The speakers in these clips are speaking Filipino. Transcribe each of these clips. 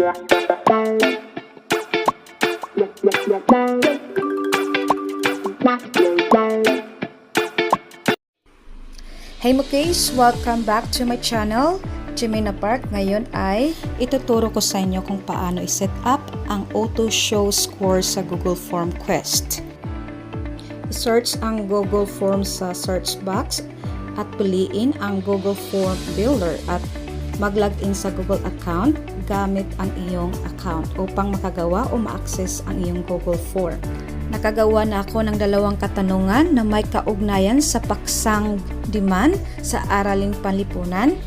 Hey Mukis! Welcome back to my channel, Jimena Park. Ngayon ay ituturo ko sa inyo kung paano i-set up ang auto show score sa Google Form Quest. I-search ang Google Form sa search box at piliin ang Google Form Builder at mag-login sa Google account gamit ang iyong account upang makagawa o ma-access ang iyong Google Form. Nakagawa na ako ng dalawang katanungan na may kaugnayan sa paksang demand sa araling panlipunan.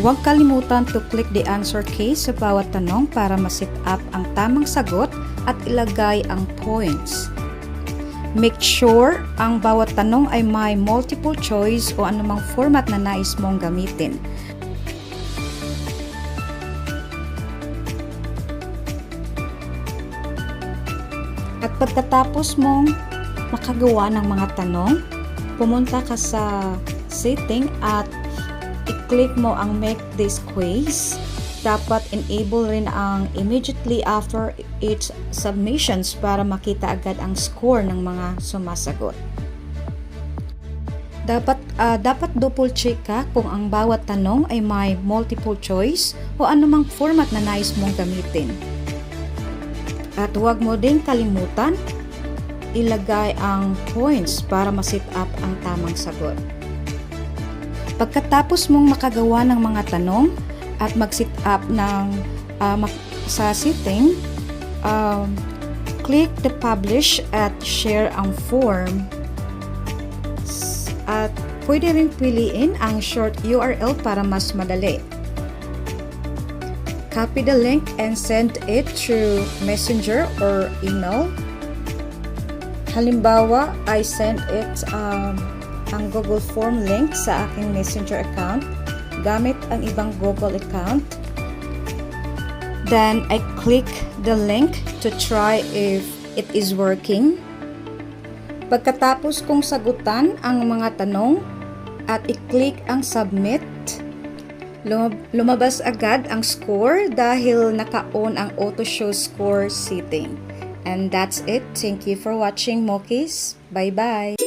Huwag kalimutan to click the answer key sa bawat tanong para ma-set up ang tamang sagot at ilagay ang points. Make sure ang bawat tanong ay may multiple choice o anumang format na nais mong gamitin. At pagkatapos mong makagawa ng mga tanong, pumunta ka sa setting at i-click mo ang make this quiz. Dapat enable rin ang immediately after each submissions para makita agad ang score ng mga sumasagot. Dapat ah, dapat double check ka kung ang bawat tanong ay may multiple choice o anumang format na nais mong gamitin. At huwag mo din kalimutan ilagay ang points para ma-set up ang tamang sagot. Pagkatapos mong makagawa ng mga tanong at mag-set up ng mak- sa setting, um, click the publish at share ang form at pwede rin piliin ang short URL para mas madali. Copy the link and send it through messenger or email. Halimbawa, I send it um, ang Google Form link sa aking messenger account gamit ang ibang Google account. Then, I click the link to try if it is working. Pagkatapos kong sagutan ang mga tanong at i-click ang submit, lumabas agad ang score dahil naka-on ang auto show score setting. And that's it. Thank you for watching Mokis. Bye-bye.